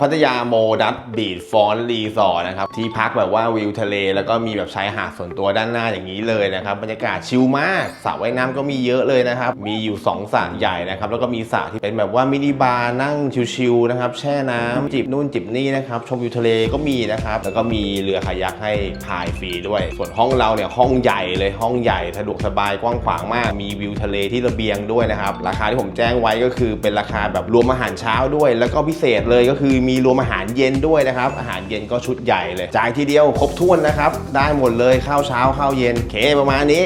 พัทยาโมดัสบีดฟอนรีสอร์ทนะครับที่พักแบบว่าวิวทะเล แล้วก็มีแบบชายหาดส่วนตัวด้านหน้าอย่างนี้เลยนะครับบรรยากาศชิลมากสระว่ายน้ำก็มีเยอะเลยนะครับ มีอยู่2สระใหญ่นะครับแล้วก็มีสระที่เป็นแบบว่ามินิบาร์นั่งชิลๆนะครับแช่น้ำจิบนู่นจิบนี่นะครับชมวิวทะเลก็มีนะครับแล้วก็มีเรือคายักให้พายฟรีด้วย ส่วนห้องเราเนี่ยห้องใหญ่เลยห้องใหญ่สะดวกสบายกว้างขวางมาก มีวิวทะเลที่ระเบียงด้วยนะครับราคาที่ผมแจ้งไว้ก็คือเป็นราคาแบบรวมอาหารเช้าด้วย แล้วก็พิเศษเลยก็คือมีรวมอาหารเย็นด้วยนะครับ อาหารเย็นก็ชุดใหญ่เลยจ่ายทีเดียวครบถ้วนนะครับ ได้หมดเลยข้าวเช้าข้าวเย็นเคประมาณนี้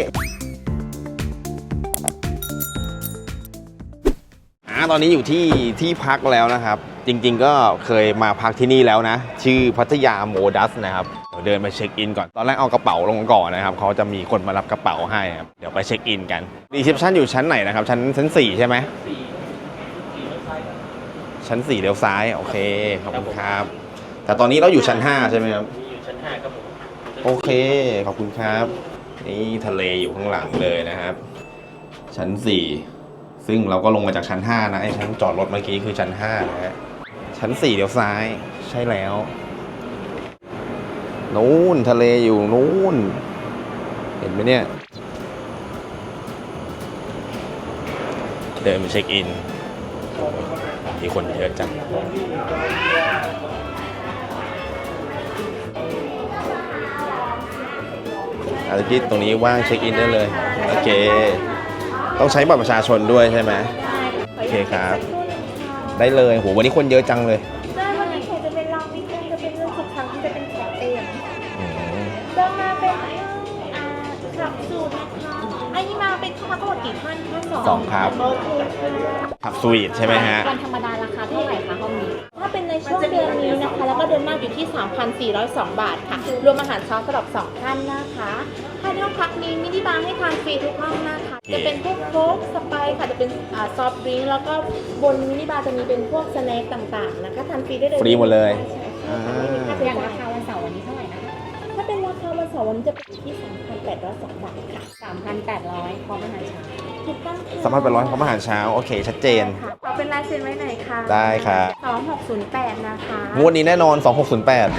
อ่าตอนนี้อยู่ที่ที่พักแล้วนะครับ จริงๆก็เคยมาพักที่นี่แล้วนะ ชื่อพัทยาโมดัสนะครับเดี๋ยวเดินไปเช็คอินก่อน ตอนแรกเอากระเป๋าลงก่อนนะครับเขาจะมีคนมารับกระเป๋าให้ครับเดี๋ยวไปเช็คอินกันรีเซพชันอยู่ชั้นไหนนะครับ ชั้นชั้นสี่ใช่ไหม ชั้นสี่เลี้ยวซ้าย โอเค ขอบคุณครับ แต่ตอนนี้เราอยู่ชั้นห้าใช่ไหมครับมีอยู่ชั้นห้าครับผมโอเค ขอบคุณครับ นี่ทะเลอยู่ข้างหลังเลยนะครับ ชั้น 4 ซึ่งเราก็ลงมาจากชั้น 5 นะไอ้ชั้นจอดรถเมื่อกี้คือชั้น 5 นะฮะ ชั้น 4เดี๋ยวซ้าย ใช่แล้ว นู้นทะเลอยู่นู้น เห็นไหมเนี่ย เดินไปเช็คอิน มีคนเยอะจังอาทิตย์ตรงนี้ว่างเช็คอินได้เลย โอเค ต้องใช้บัตรประชาชนด้วยใช่ไหมโอเคครับ ได้เลยโหวันนี้คนเยอะจังเลย สองครับขับสวีทใช่ไหมฮะ วันธรรมดาราคาเท่าไหร่คะห้องนี้ ถ้าเป็นในช่วงเดือนนี้นะคะ แล้วก็เดือนหน้าอยู่ที่ 3,402 บาทค่ะ รวมอาหารเช้าสำหรับ 2 ท่านนะคะภายในห้องพักนี้มินิบาร์ให้ทานฟรีทุกห้องนะคะ จะเป็นพวกโค้กสไปค่ะ จะเป็นซอฟต์ดริงก์แล้วก็บนมินิบาร์จะมีเป็นพวกสแน็คต่างๆนะคะ ทานฟรีได้เลยฟรีหมดเลย ใช่ถ้อย่างจ่าราคาวันเสาร์วันนี้เท่าไหร่นะ ถ้าเป็นราคาวันเสาร์วันนี้จะเป็นอยู่ที่ 3,802 บาทค่ะ 3,800พร้อมอาหารเช้าถูกต้องค่ะสามารถเป็นร้อยของอาหารเช้า โอเคชัดเจน ค่ะขอเป็นลายเซ็นไว้หน่อยค่ะได้ครับ 2608 นะคะ งวดนี้แน่นอน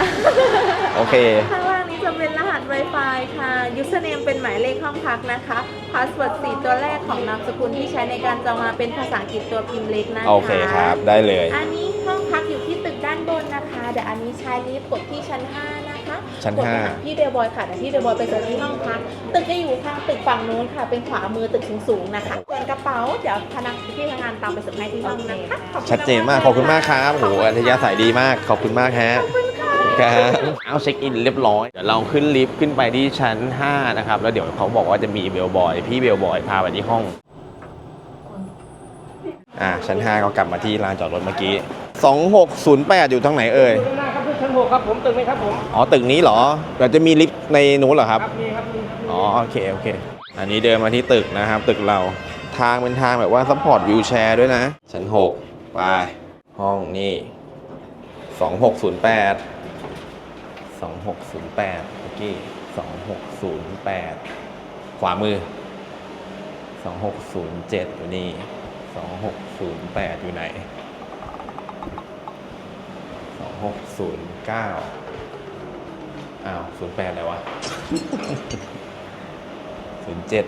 2608 โอเค ข้างล่างนี้จะเป็นรหัส Wi-Fi ค่ะ username เป็นหมายเลขห้องพักนะคะ password 4 ตัวแรกของนามสกุลที่ใช้ในการจองมาเป็นภาษาอังกฤษตัวพิมพ์เล็กนะคะโอเคครับ ได้เลย อันนี้ห้องพักอยู่ที่ตึกด้านบนนะคะ เดี๋ยวอันนี้ใช้ลิฟต์กดที่ชั้น5 นะคะชั้นกดไปห้าหพี่เบลบอยค่ะเดี๋ยวพี่เบลบอยไปเจอที่ห้องพักตึกจะอยู่ทางตึกฝั่งนู้นค่ะ เป็นขวามือตึกสูงๆนะคะส่วนกระเป๋าเดี๋ยวพนักพี่พนักงานตามไปเสิร์ฟให้ที่ห้องนะคะขอบคุณชัดเจนมากขอบคุณมากครับโหอัธยาศัยดีมากขอบคุณมากฮะขอบคุณค่ะครับเอาเช็คอินเรียบร้อยเดี๋ยวเราขึ้นลิฟต์ขึ้นไปที่ชั้น 5 นะครับ แล้วเดี๋ยวเขาบอกว่าจะมีเบลบอย พี่เบลบอยพาไปที่ห้องอ่าชั้น 5 ก็กลับมาที่ลานจอดรถเมื่อกี้ 2608 อยู่ทางไหนเอ่ยข้างห น้าครับชั้นหกครับผมตึกไหมครับผมอ๋อตึกนี้เหรอเดี๋ยวจะมีลิฟต์ในนู้นเหรอครับครับมีครับมีอ๋อโอเคโอเค อันนี้เดินมาที่ตึกนะครับ ตึกเราทางเป็นทางแบบว่าซัพพอร์ตวิวแชร์ด้วยนะ ชั้น6ไปห้องนี่2608 2608เมื่อกี้2608ขวามือ2607อยู่นี่2608อยู่ไหน2609อ้ ก้าอ้าว08อะไรวะศูนย์เจ็ด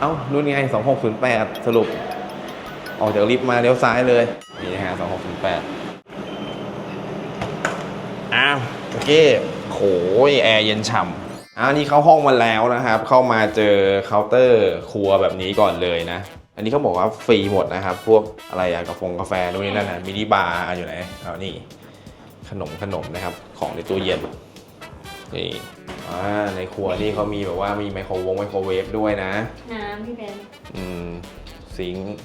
เอ้านู่นไงสองหกศูนย์แปดสรุป ออกจากลิฟต์มาเลี้ยวซ้ายเลย นี่นะฮะสองหกศูนย์แปดอ้าวโอเคโหยแอร์เย็นฉ่ำอ้าวนี่เข้าห้องมาแล้วนะครับ เข้ามาเจอเคาน์เตอร์ครัวแบบนี้ก่อนเลยนะ อันนี้เขาบอกว่าฟรีหมดนะครับ พวกอะไรอะกาแฟกาแฟนู่นนี่นั่นนะมินิบาร์อยู่ไหนเอานี่ ขนมขนมนะครับ ของในตู้เย็นนี่อ่าในครัวนี่เขามีแบบว่ามีไมโครวงไมโครเวฟด้วยนะ น้ำพี่เบนอืมซิงค์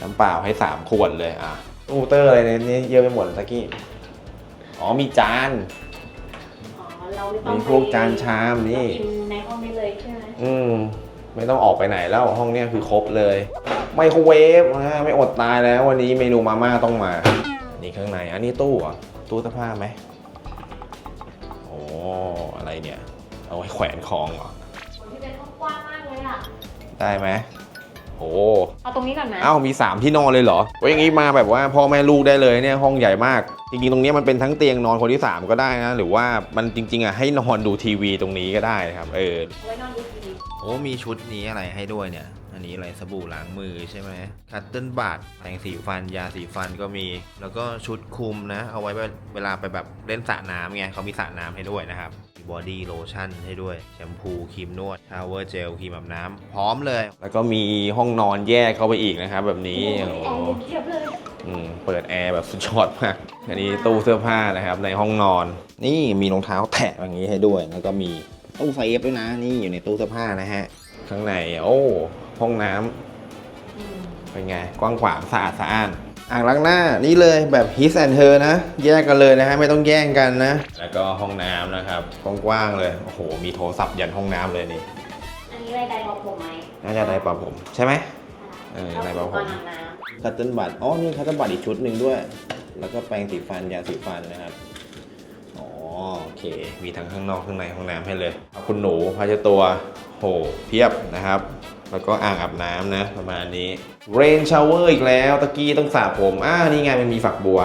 น้ำเปล่าให้สามขวดเลยอะตู้เตอร์อะไรในนี้เยอะไปหมดตะกี้อ๋อมีจาน อ๋อเราไม่ต้องมีพวกจานชามนี่กินในห้องนี้เลยใช่ไหม อืม ไม่ต้องออกไปไหนแล้วห้องเนี้ยคือครบเลยไมโครเวฟนะไม่อดตายแล้ววันนี้เมนูมาม่าต้องมา นี่ข้างในอันนี้ตู้เหรอตู้เสื้อผ้าไหมโอ้อะไรเนี่ย เอาไว้แขวนของเหรอพี่เบนห้องกว้างมากเลยอะ ได้ไหมโอ้เอาตรงนี้ก่อนนะอ้าวมี 3 ที่นอนเลยเหรอว่าอย่างนี้มาแบบว่าพ่อแม่ลูกได้เลยเนี่ยห้องใหญ่มาก จริงๆ ตรงนี้มันเป็นทั้งเตียงนอนคนที่ 3 ก็ได้นะ หรือว่ามันจริง ๆอะให้นอนดูทีวีตรงนี้ก็ได้นะครับ เออไว้นอนดูทีวี โอ้มีชุดนี้อะไรให้ด้วยเนี่ย อันนี้อะไรสบู่ล้างมือใช่ไหมคัตเติ้ลบัตแปรงสีฟัน ยาสีฟันก็มี แล้วก็ชุดคลุมนะ เอาไว้เวลาไปแบบเล่นสระน้ำไงเขามีสระน้ำให้ด้วยนะครับบอดี้โลชั่นให้ด้วย แชมพูครีมนวดชาวเวอร์เจลครีมอาบน้ำพร้อมเลย แล้วก็มีห้องนอนแยกเข้าไปอีกนะครับแบบนี้โอ้ร์เย็นเทียบเลยเปิดแอร์แบบสุดยอดมาก อันนี้ตู้เสื้อผ้านะครับในห้องนอน นี่มีรองเท้าแตะอย่างนี้ให้ด้วย แล้วก็มี ตู้เซฟด้วยนะ นี่อยู่ในตู้เสื้อผ้านะฮะ ข้างในโอ้ห้องน้ำเป็นไง กว้างขวางสะอาดสะอ้าน อ่างล้างหน้านี่เลยแบบ his and her นะ แยกกันเลยนะฮะ ไม่ต้องแย่งกันนะ แล้วก็ห้องน้ำนะครับกว้างๆเลย โอ้โห มีโทรศัพท์ยันห้องน้ำเลยนี่ อันนี้ได้ไดร์บอกผมไหมน่าจะได้ปะผม ใช่ไหม เออไดร์บอกผมก่อนอาบน้คัตเติ้ลบัตอ๋อ นี่คัตเติ้ลบัตอีกชุดหนึ่งด้วย แล้วก็แปรงสีฟันยาสีฟันนะครับอ๋อ โอเค มีทั้งข้างนอกข้างในห้องน้ำให้เลยเอาคุณหนูพาเชดตัวโหเพียบนะครับ แล้วก็อ่างอาบน้ำนะ ประมาณนี้เรนชาวเวอร์อีกแล้วตะกี้ต้องสระผมอ่านี่ไงมันมีฝักบัว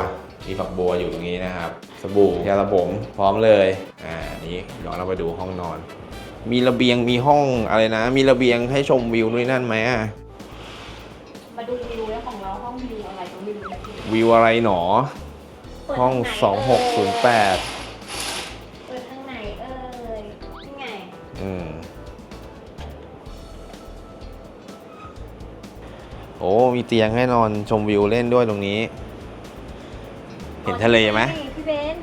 มีฝักบัวอยู่ตรงนี้นะครับ สบู่ยาสระผมพร้อมเลยอ่านี่ย้อนเราไปดูห้องนอน มีระเบียงมีห้องอะไรนะ มีระเบียงให้ชมวิวนู่นนนั่นไหมอะำมาดูวิวแล้วของเราห้องวิวอะไรตรงวิวนะพี่วิวอะไรหนอเปิดห้องทางไหน2608 อืมโอ้มีเตียงให้นอนชมวิวเล่นด้วยตรงนี้ เห็นทะเลไหมใช่พี่เบน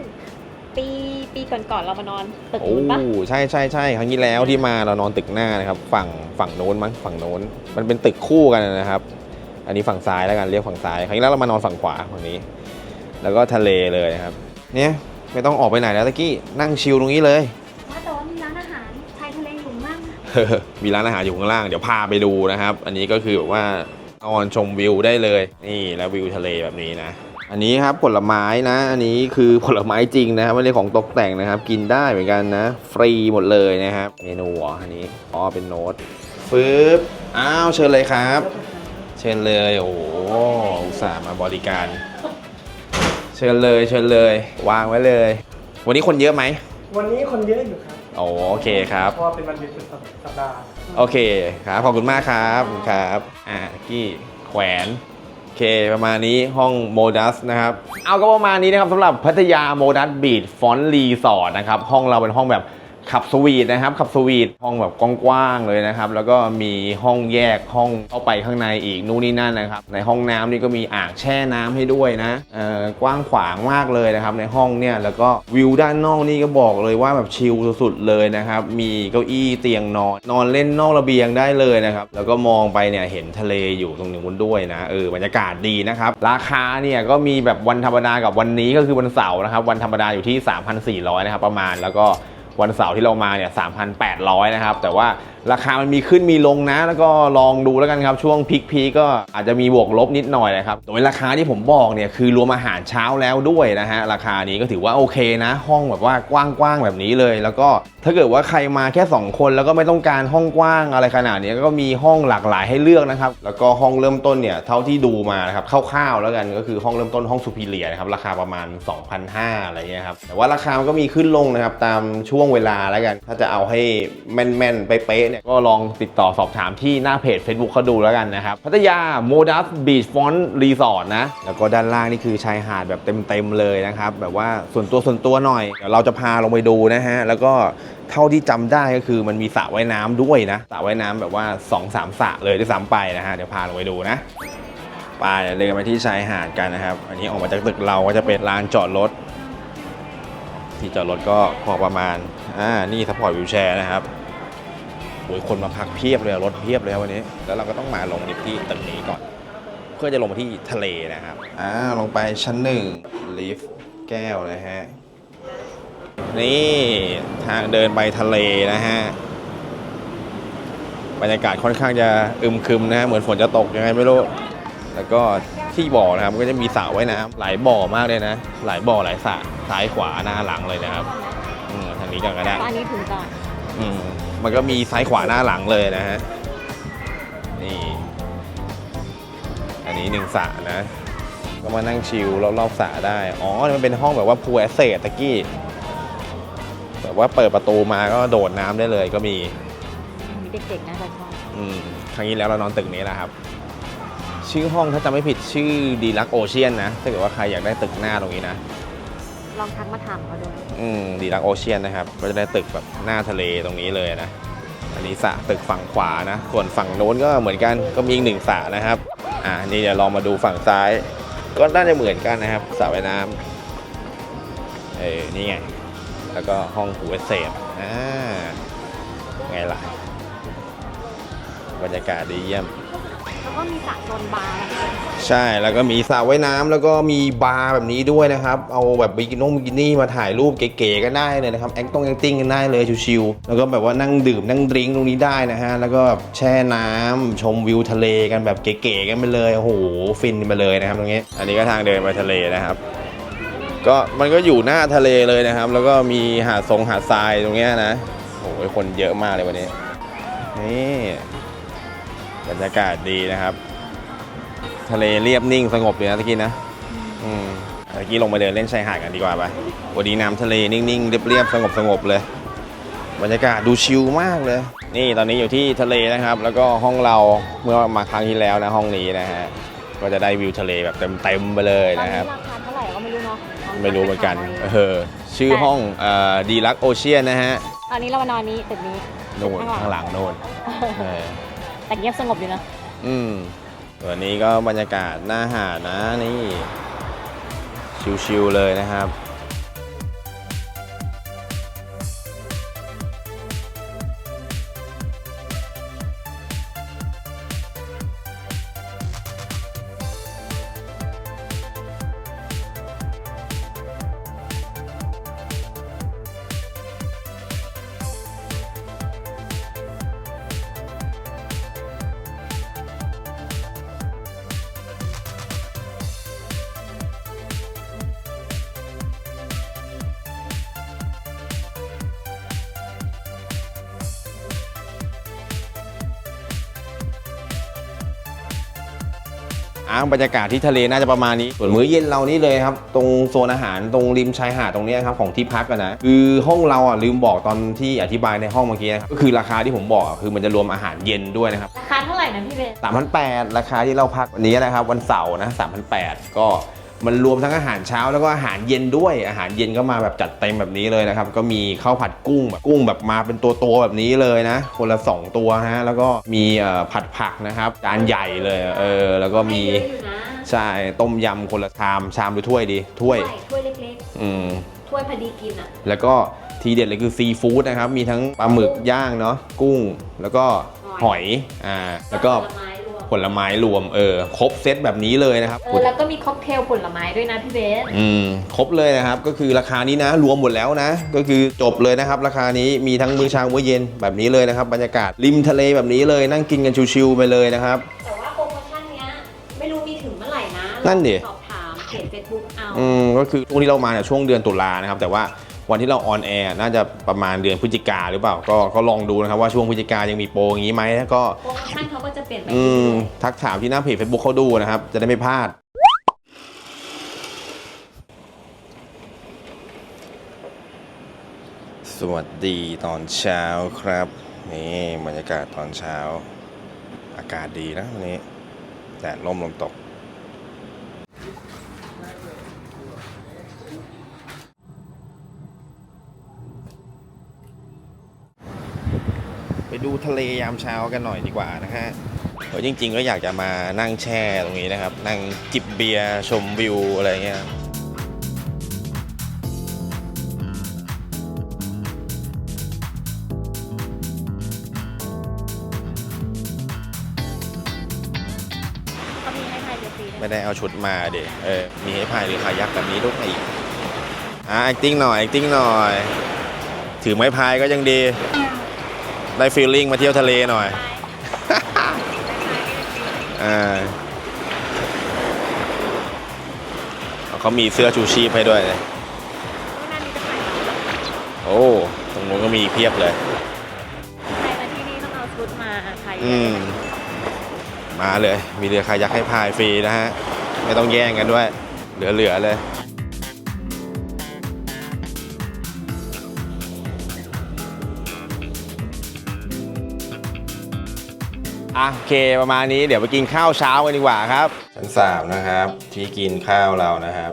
ปีปีก่อนๆเรามานอนตึกโอ้นู้นปะใช่ใช่ใช่ครั้งที่แล้วที่มาเรานอนตึกหน้านะครับ ฝั่งฝั่งโน้นมั้งฝั่งโน้น มันเป็นตึกคู่กันนะครับ อันนี้ฝั่งซ้ายแล้วกันเรียกฝั่งซ้ายครั้งที่แล้วเรามานอนฝั่งขวาฝั่งนี้ แล้วก็ทะเลเลยนะครับ เนี่ยไม่ต้องออกไปไหนแล้วตะกี้นั่งชิลตรงนี้เลย มีร้านอาหารอยู่ข้างล่าง เดี๋ยวพาไปดูนะครับ อันนี้ก็คือแบบว่านอนชมวิวได้เลย นี่แล้ววิวทะเลแบบนี้นะ อันนี้ครับผลไม้นะ อันนี้คือผลไม้จริงนะครับไม่ใช่ของตกแต่งนะครับ กินได้เหมือนกันนะ ฟรีหมดเลยนะครับ เมนูหรออันนี้อ๋อเป็นโน้ตฟืบอ้าวเชิญเลยครับ เชิญเลย โอ้โหอุตส่าห์มาบริการ เชิญเลยเชิญเลย วางไว้เลย วันนี้คนเยอะไหมวันนี้คนเยอะอยู่ครับ โอโอเคครับ เพราะว่าเป็นวันหยุดสุดสัปดาห์โอเคครับ ขอบคุณมากครับขอบคุณครับ อ่ากี้แขวน โอเค ประมาณนี้ห้องโมดัสนะครับ เอาก็ประมาณนี้นะครับสำหรับพัทยาโมดัสบีดฟอนรีสอร์ทนะครับ ห้องเราเป็นห้องแบบ ขับสวีทนะครับขับสวีทห้องแบบกว้างๆเลยนะครับ แล้วก็มีห้องแยกห้องเข้าไปข้างในอีกนู่นนี่นั่นนะครับ ในห้องน้ำนี่ก็มีอ่างแช่น้ำให้ด้วยนะเอ่อกว้างขวางมากเลยนะครับ ในห้องเนี่ยแล้วก็วิวด้านนอกนี่ก็บอกเลยว่าแบบชิลสุดๆเลยนะครับ มีเก้าอี้เตียงนอน นอนเล่นนอกระเบียงได้เลยนะครับ แล้วก็มองไปเนี่ยเห็นทะเลอยู่ตรงนู้นด้วยนะเออบรรยากาศดีนะครับ ราคาเนี่ยก็มีแบบวันธรรมดากับวันนี้ก็คือวันเสาร์นะครับ วันธรรมดาอยู่ที่ 3,400นะครับประมาณแล้วก็ วันเสาร์ที่เรามาเนี่ย3,800 นะครับ แต่ว่าราคามันมีขึ้นมีลงนะ แล้วก็ลองดูแล้วกันครับ ช่วงพีคพีก็อาจจะมีบวกลบนิดหน่อยนะครับ โดยราคาที่ผมบอกเนี่ยคือรวมอาหารเช้าแล้วด้วยนะฮะ ราคานี้ก็ถือว่าโอเคนะ ห้องแบบว่ากว้างๆแบบนี้เลย แล้วก็ถ้าเกิดว่าใครมาแค่ 2 คนแล้วก็ไม่ต้องการห้องกว้างอะไรขนาดนี้ก็มีห้องหลากหลายให้เลือกนะครับ แล้วก็ห้องเริ่มต้นเนี่ยเท่าที่ดูมานะครับคร่าวๆแล้วกันก็คือห้องเริ่มต้นห้องซูพิเลียนะครับราคาประมาณ 2,500อะไรเงี้ยครับแต่ว่าราคามันก็มีขึ้นลงนะครับตามช่วงเวลาแล้วกัน ถ้าจะเอาให้แม่นๆเป๊ะเนี่ยก็ลองติดต่อสอบถามที่หน้าเพจ Facebook เขาดูแล้วกันนะครับ พัทยาโมดัสบีชฟอนต์รีสอร์ทนะ แล้วก็ด้านล่างนี่คือชายหาดแบบเต็มๆเลยนะครับ แบบว่าส่วนตัวส่วนตัวหน่อยเดี๋ยวเราจะพาลงไปดูนะฮะ แล้วก็เท่าที่จำได้ก็คือมันมีสระว่ายน้ำด้วยนะสระว่ายน้ำแบบว่า 2-3สามสระเลยด้วยซ้ำไปนะฮะเดี๋ยวพาลงไปดูนะไปเดี๋ยวเดินไปที่ชายหาดกันนะครับ อันนี้ออกมาจากตึกเราก็จะเป็นลานจอดรถที่จอดรถก็พอประมาณอ่านี่สปอร์ตวิวแชร์นะครับ อ้ยคนมาพักเพียบเลยรถเพียบเลยวันนี้ แล้วเราก็ต้องมาลงที่ตึกนี้ก่อน เพื่อจะลงมาที่ทะเลนะครับอ่าลงไปชั้นหนึ่งลิฟต์แก้วนะฮะนี่ทางเดินไปทะเลนะฮะบรรยากาศค่อนข้างจะอึมครึมนะฮะเหมือนฝนจะตกยังไงไม่รู้แล้วก็ที่บ่อนะครับก็จะมีสระว่ายน้ำหลายบ่อมากเลยนะ หลายบ่อหลายสระซ้ายขวาหน้าหลังเลยนะครับอืมทางนี้ก่อนก็ได้ตอนนี้ถึงก่อน อืมมันก็มีซ้ายขวาหน้าหลังเลยนะฮะ นี่ อันนี้หนึ่งสระนะ ก็มานั่งชิลรอบๆสระได้ อ๋อ มันเป็นห้องแบบว่าพูลแอสเซทตะกี้ แบบว่าเปิดประตูมาก็โดดน้ำได้เลยก็มี มีเด็กๆน่าจะชอบอืมครั้งนี้แล้วเรานอนตึกนี้แหละครับ ชื่อห้องถ้าจำไม่ผิดชื่อดีลักโอเชียนนะ ถ้าเกิดว่าใครอยากได้ตึกหน้าตรงนี้นะ ลองทักมาถามเขาดูอืมดีลักโอเชียนนะครับ ก็จะได้ตึกแบบหน้าทะเลตรงนี้เลยนะ อันนี้สระตึกฝั่งขวานะ ส่วนฝั่งโน้นก็เหมือนกัน ก็มีอีกหนึ่งสระนะครับ อ่า นี่เดี๋ยวลองมาดูฝั่งซ้าย ก็น่าจะเหมือนกันนะครับสระว่ายน้ำเออนี่ไง แล้วก็ห้องหูเวสเซฟอ่า ไงล่ะ บรรยากาศดีเยี่ยม แล้วก็มีสระโซนบาร์ใช่แล้วก็มีสระว่ายน้ำแล้วก็มีบาร์แบบนี้ด้วยนะครับ เอาแบบบิกินงบิกินี่มาถ่ายรูปเก๋ๆกันได้เลยนะครับแอคต้องแอคติ้งกันได้เลยชิวๆแล้วก็แบบว่านั่งดื่มนั่งดริงก์ตรงนี้ได้นะฮะแล้วก็แบบแช่น้ำชมวิวทะเลกันแบบเก๋ๆกันไปเลยโอ้โหฟินไปเลยนะครับตรงนี้ อันนี้ก็ทางเดินไปทะเลนะครับก็มันก็อยู่หน้าทะเลเลยนะครับ แล้วก็มีหาดทรงหาดทรายตรงเนี้ยนะโอ้โหคนเยอะมากเลยวันนี้นี่ บรรยากาศดีนะครับ ทะเลเรียบนิ่งสงบเลยนะตะกี้นะ อืมตะกี้ลงมาเดินเล่นชายหาดกันดีกว่าไปวันนี้น้ำทะเลนิ่งๆ เรียบๆ สงบๆเลย บรรยากาศดูชิลมากเลย นี่ตอนนี้อยู่ที่ทะเลนะครับ แล้วก็ห้องเราเมื่อมาครั้งที่แล้วนะห้องนี้นะฮะ ก็จะได้วิวทะเลแบบเต็มๆไปเลยตอนนะครับนี้ราคาเท่าไหร่ก็ไม่รู้เนาะไม่รู้เหมือนกัน เออ ชื่อห้องเอ่อดีลักโอเชียนนะฮะ ตอนนี้เรามานอนนี้ตึกนี้ นู่นข้างหลังนู่นเออ แต่เงียบสงบอยู่นะ อืมวันนี้ก็บรรยากาศหน้าหาดนะนี่ ชิวๆเลยนะครับ อ้างบรรยากาศที่ทะเลน่าจะประมาณนี้ ส่วนมื้อเย็นเรานี่เลยครับ ตรงโซนอาหารตรงริมชายหาดตรงเนี้ยครับของที่พักกันนะ คือห้องเราอะลืมบอกตอนที่อธิบายในห้องเมื่อกี้นะครับก็คือราคาที่ผมบอกอะคือมันจะรวมอาหารเย็นด้วยนะครับราคาเท่าไหร่นะพี่เบน3,800ราคาที่เราพักวันนี้นะครับวันเสาร์นะ3,800ก็ มันรวมทั้งอาหารเช้าแล้วก็อาหารเย็นด้วย อาหารเย็นก็มาแบบจัดเต็มแบบนี้เลยนะครับ ก็มีข้าวผัดกุ้งแบบกุ้งแบบมาเป็นตัวตัวๆแบบนี้เลยนะ คนละ 2 ตัวนะฮะ แล้วก็มีเอ่อผัดผักนะครับ จานใหญ่เลย เออ แล้วก็มีเยอะอยู่นะใช่ต้มยำคนละชาม ชามหรือถ้วยดี ถ้วยใช่ถ้วยเล็กอืมๆถ้วยพอดีกินอะ แล้วก็ทีเด็ดเลยคือซีฟู้ดนะครับ มีทั้งปลาหมึกย่างเนาะ กุ้ง แล้วก็หอย อ่า แล้วก็ผลไม้รวม ผลไม้รวมเออครบเซตแบบนี้เลยนะครับเออแล้วก็มีค็อกเทลผลไม้ด้วยนะพี่เบนอืมครบเลยนะครับก็คือราคานี้นะ รวมหมดแล้วนะ ก็คือจบเลยนะครับ ราคานี้มีทั้งมื้อเช้ามื้อเย็นแบบนี้เลยนะครับบรรยากาศริมทะเลแบบนี้เลยนั่งกินกันชิวๆไปเลยนะครับ แต่ว่าโปรโมชั่นเนี้ยไม่รู้มีถึงเมื่อไหร่นะนั่นดิ สอบถามเพจเฟซบุ๊กเอา อืมก็คือช่วงที่เรามาเนี่ยช่วงเดือนตุลานะครับ แต่ว่า วันที่เราออนแอร์น่าจะประมาณเดือนพฤศจิกาหรือเปล่า ก็ก็ลองดูนะครับว่าช่วงพฤศจิกายังมีโปรอย่างนี้ไหมแล้วก็โปรโมชั่นเขาก็จะเปลี่ยนไปอืเรื่มอยทักถามที่หน้าเพจ Facebook เขาดูนะครับ จะได้ไม่พลาด สวัสดีตอนเช้าครับนี่บรรยากาศตอนเช้า อากาศดีนะวันนี้แดดร่มลมตก ดูทะเลยามเช้ากันหน่อยดีกว่านะฮะเออจริง ๆ ก็อยากจะมานั่งแช่ตรงนี้นะครับ นั่งจิบเบียร์ชมวิวอะไรเงี้ยเขามีให้พายเรือฟรีด้วยไม่ได้เอาชุดมาเด็เออมีให้พายหรือคายักแบบนี้ด้วยอีกอะ acting หน่อย acting หน่อย ถือไม้พายก็ยังดี ได้ฟีลลิ่งมาเที่ยวทะเลหน่อยอ่าเขามีเสื้อชูชีพให้ด้วยนะโอ้ ตรงนู้นก็มีเพียบเลย ใครมาที่นี่ต้องเอาชุดมาใครอืมมมาเลย มีเรือคายักให้พายฟรีนะฮะ ไม่ต้องแย่งกันด้วย เหลือๆเลย อะโอเคประมาณนี้เดี๋ยวไปกินข้าวเช้ากันดีกว่าครับชั้นสามนะครับ ที่กินข้าวเรานะครับ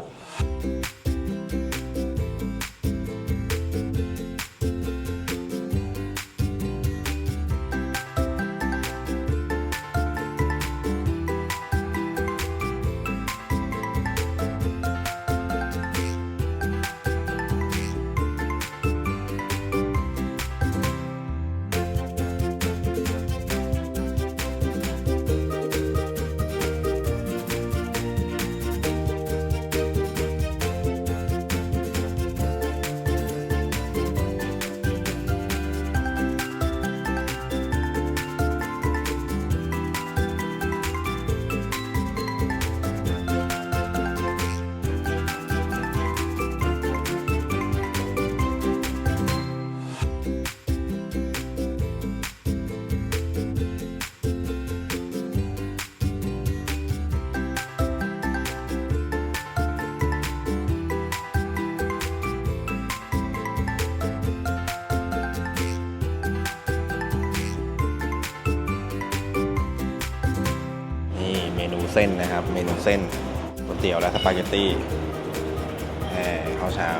เส้นนะครับ เมนูเส้นก๋วยเตี๋ยวและสปาเกตตี้แหมข้าวเช้า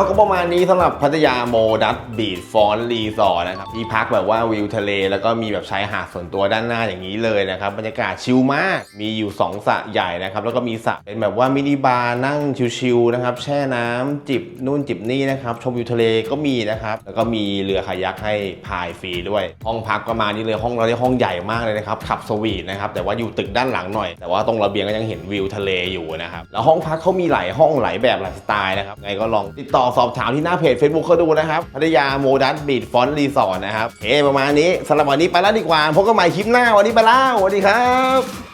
เอาก็ประมาณนี้สำหรับพัทยาโมดัสบีดฟอนรีสอร์ทนะครับที่พักแบบว่าวิวทะเล แล้วก็มีแบบชายหาดส่วนตัวด้านหน้าอย่างนี้เลยนะครับบรรยากาศชิลมากมีอยู่2สระใหญ่นะครับแล้วก็มีสระเป็นแบบว่ามินิบาร์นั่งชิลๆนะครับแช่น้ำจิบนู่นจิบนี่นะครับชมวิวทะเลก็มีนะครับแล้วก็มีเรือคายักให้พายฟรีด้วย ห้องพักประมาณนี้เลยห้องเราได้ห้องใหญ่มากเลยนะครับขับสวีทนะครับแต่ว่าอยู่ตึกด้านหลังหน่อย แต่ว่าตรงระเบียงก็ยังเห็นวิวทะเลอยู่นะครับแล้วห้องพักเขามีหลายห้องหลายแบบหลายสไตล์นะครับไงก็ลองติดต่อสอบถามที่หน้าเพจ Facebook เขาดูนะครับพัทยาโมดัสบีดฟอนรีสอร์ทนะครับเอประมาณนี้สำหรับวันนี้ไปแล้วดีกว่าพบกันใหม่คลิปหน้าวันนี้ไปแล้วสวัสดีครับ